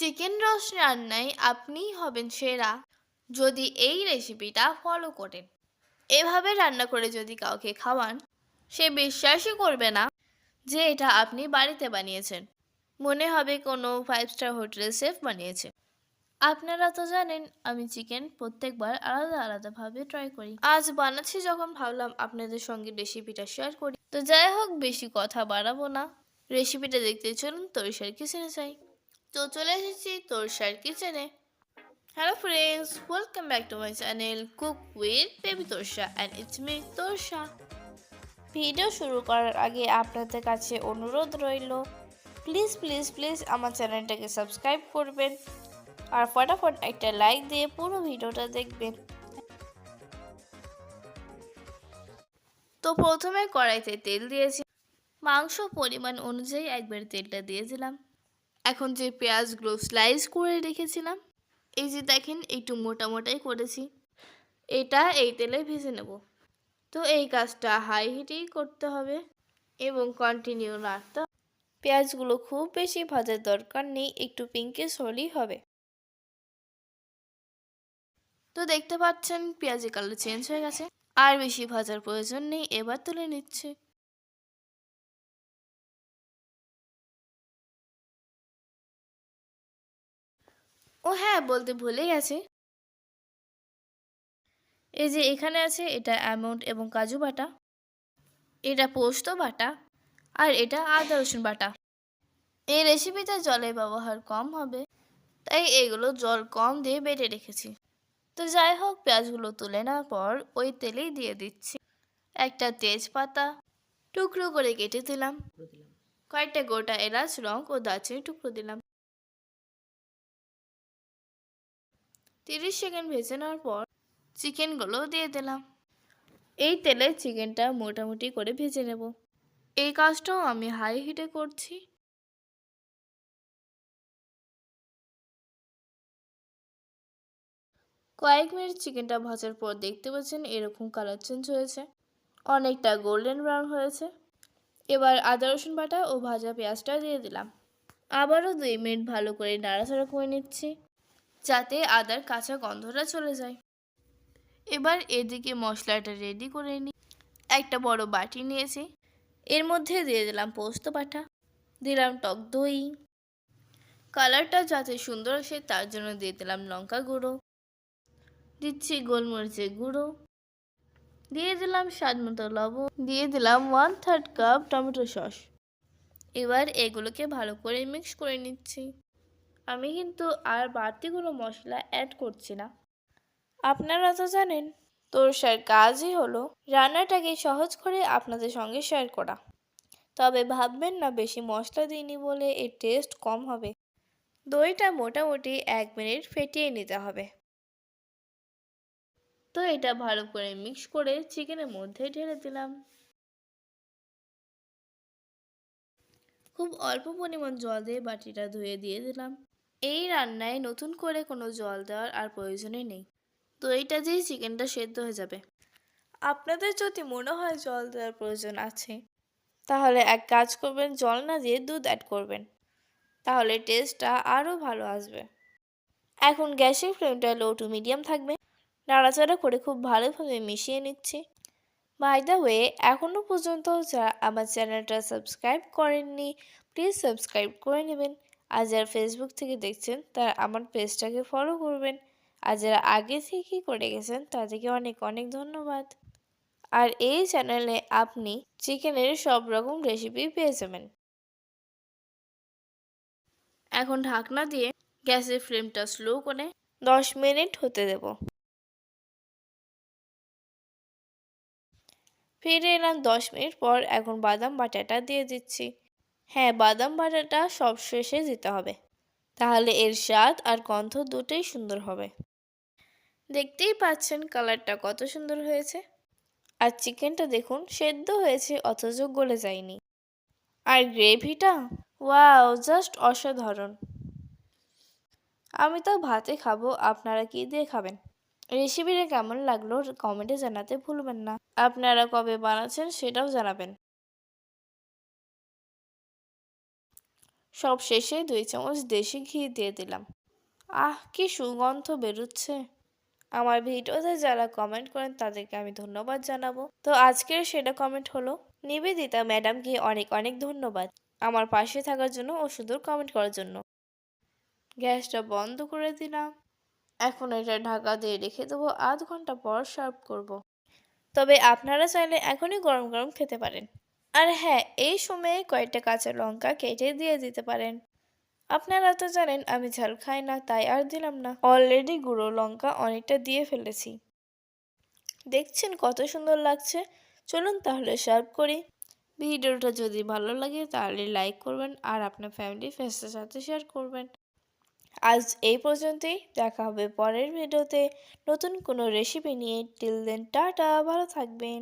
Chicken রস রান্নায় আপনিই হবেন সেরা। যদি এই রেসিপিটা ফলো করেন, এভাবে রান্না করে যদি কাউকে খাওয়ান, সে বিশ্বাসই করবে না যে এটা আপনি বাড়িতে বানিয়েছেন। মনে হবে কোনো ফাইভ স্টার হোটেলের শেফ বানিয়েছে আপনারা তো জানেন, আমি চিকেন প্রত্যেকবার আলাদা আলাদাভাবে ট্রাই করি। আজ বানাচ্ছি যখন ভাবলাম আপনাদের সঙ্গে রেসিপিটা শেয়ার করি। তো যাই হোক, বেশি কথা বাড়াবো না। রেসিপিটা দেখতে চলুন তরিশার কিচেনে চাই তো চলে এসেছি তরিশার কিচেনে। Hello friends welcome back to my channel cook with baby Torsha and it's me Torsha video শুরু করার আগে আপনাদের কাছে অনুরোধ রইল প্লিজ প্লিজ প্লিজ আমার চ্যানেলটাকে সাবস্ক্রাইব করবেন আর ফটাফট একটা লাইক দিয়ে পুরো ভিডিওটা দেখবেন। তো প্রথমে কড়াইতে তেল দিয়েছি, মাংস পরিমাণ অনুযায়ী একবার তেলটা দিয়ে দিলাম। এখন যে পেঁয়াজগুলো স্লাইস করে রেখেছিলাম, এই যে দেখেন একটু মোটা মোটাই করেছি। এটা এই তেলে ভেজে নেব। তো এই কাজটা হাই হিটেই করতে হবে এবং কন্টিনিউ হবে। পেঁয়াজগুলো খুব বেশি ভাজার দরকার নেই, একটু পিঙ্কিশ হলেই হবে। তো দেখতে পাচ্ছেন পেঁয়াজের কালার চেঞ্জ হয়ে গেছে। আর বেশি ভাজার প্রয়োজন নেই, এবার তুলে নিচ্ছে। ও হ্যাঁ বলতে ভুলে গেছে। এই যে এখানে আছে, এটা অ্যামাউন্ট এবং কাজু বাটা। এটা পোস্ত বাটা আর এটা আদা রসুন বাটা। এই রেসিপিতে জলের ব্যবহার কম হবে, তাই এগুলো জল কম দিয়ে বেটে রেখেছি। তো যাই হোক, পেঁয়াজগুলো তুলে নেওয়ার পর ওই তেলেই দিয়ে দিচ্ছি। একটা তেজপাতা টুকরো করে কেটে দিলাম। কয়েকটা গোটা এলাচ, রং ও দারচিনি টুকরো দিলাম। তিরিশ সেকেন্ড ভেজে নেওয়ার পর চিকেনগুলো দিয়ে দিলাম। এই তেলে চিকেনটা মোটামুটি করে ভেজে নেব। এই কাজটাও আমি হাই হিটে করছি। কয়েক মিনিট চিকেনটা ভাজার পর দেখতে পাচ্ছেন এরকম কালার চেঞ্জ হয়েছে। অনেকটা গোল্ডেন ব্রাউন হয়েছে। এবার আদা, রসুন বাটা ও ভাজা পেঁয়াজটা দিয়ে দিলাম। আবারও দুই মিনিট ভালো করে নাড়াচাড়া করে নিচ্ছি। যাতে আদার কাঁচা গন্ধটা চলে যায়। এবার এদিকে মশলাটা রেডি করে নিই। একটা বড় বাটি নিয়েছি। এর মধ্যে দিয়ে দিলাম পোস্ত বাটা। দিলাম টক দই। কালারটা যাতে সুন্দর আসে তার জন্য দিয়ে দিলাম লঙ্কা গুঁড়ো। দিচ্ছি গোলমরিচের গুঁড়ো। দিয়ে দিলাম স্বাদ মতো লবণ। দিয়ে দিলাম one third cup tomato sauce এবার এগুলোকে ভালো করে মিক্স করে নিচ্ছি। আমি কিন্তু আর বাড়তি কোনো মশলা অ্যাড করছি না। আপনারা তো জানেন, তোরসার কাজই হলো রান্নাটাকে সহজ করে আপনাদের সঙ্গে শেয়ার করা। তবে ভাববেন না বেশি মশলা দিইনি বলে এর টেস্ট কম হবে। দইটা মোটামুটি এক মিনিট ফেটিয়ে নিতে হবে। তো এটা ভালো করে মিক্স করে চিকেনের মধ্যে ঢেলে দিলাম। খুব অল্প পরিমাণ জল দিয়ে বাটিটা ধুয়ে দিয়ে দিলাম। এই রান্নায় নতুন করে কোনো জল দেওয়ার আর প্রয়োজনই নেই। দইটা দিয়ে চিকেনটা সেদ্ধ হয়ে যাবে। আপনাদের যদি মনে হয় জল দেওয়ার প্রয়োজন আছে, তাহলে এক কাজ করবেন, জল না দিয়ে দুধ অ্যাড করবেন। তাহলে টেস্টটা আরও ভালো আসবে। এখন গ্যাসের ফ্লেমটা লো টু মিডিয়াম থাকবে। নাড়াচাড়া করে খুব ভালোভাবে মিশিয়ে নিচ্ছি। বাই দ্য ওয়ে এখনও পর্যন্ত যারা আমার চ্যানেলটা সাবস্ক্রাইব করেননি প্লিজ সাবস্ক্রাইব করে নেবেন। আর যারা ফেসবুক থেকে দেখছেন, তারা আমার পেজটাকে ফলো করবেন। আর যারা আগে থেকেই করে গেছেন, তাদেরকে অনেক অনেক ধন্যবাদ। আর এই চ্যানেলে আপনি চিকেনের সব রকম রেসিপি পেয়ে যাবেন। এখন ঢাকনা দিয়ে গ্যাসের ফ্লেমটা স্লো করে দশ মিনিট হতে দেব। ফিরে এলাম দশ মিনিট পর, এখন বাদাম বাটাটা দিয়ে দিচ্ছি। হ্যাঁ বাদাম বাটাটা সব শেষে দিতে হবে। তাহলে এর স্বাদ আর গন্ধ দুটোই সুন্দর হবে। দেখতেই পাচ্ছেন কালারটা কত সুন্দর হয়েছে। আর চিকেনটা দেখুন, সেদ্ধ হয়েছে, অথচ গলে যায়নি। আর গ্রেভিটা, ওয়াও, জাস্ট অসাধারণ। আমি তো ভাতে খাব, আপনারা কি দিয়ে খাবেন? রেসিপিটা কেমন লাগল, কমেন্টে জানাতে ভুলবেন না। আপনারা কবে বানাচ্ছেন সেটাও জানাবেন। সব শেষে দুই চামচ দেশি ঘি দিয়ে দিলাম। আহ, কি সুগন্ধ বেরোচ্ছে। আমার ভিডিওতে যারা কমেন্ট করেন তাদেরকে আমি ধন্যবাদ জানাব। তো আজকের সেটা কমেন্ট হলো, নিবেদিতা ম্যাডামকে অনেক অনেক ধন্যবাদ আমার পাশে থাকার জন্য ও সুন্দর কমেন্ট করার জন্য। গ্যাসটা বন্ধ করে দিলাম। এখন এটা ঢাকা দিয়ে রেখে দেবো, আধ ঘণ্টা পর সার্ভ করব। তবে আপনারা চাইলে এখনই গরম গরম খেতে পারেন। আর হ্যাঁ এই সময়ে কয়েকটা কাঁচা লঙ্কা কেটে দিয়ে দিতে পারেন। আপনারা তো জানেন, আমি ঝাল খাই না, তাই আর দিলাম না। অলরেডি গুঁড়ো লঙ্কা অনেকটা দিয়ে ফেলেছি। দেখছেন কত সুন্দর লাগছে? চলুন তাহলে সার্ভ করি। ভিডিওটা যদি ভালো লাগে তাহলে লাইক করবেন আর আপনার ফ্যামিলি ফ্রেন্ডসের সাথে শেয়ার করবেন। আজ এই পর্যন্তই, দেখা হবে পরের ভিডিওতে। নতুন কোনো রেসিপি নিয়ে। টিল দেন টাটা, ভালো থাকবেন।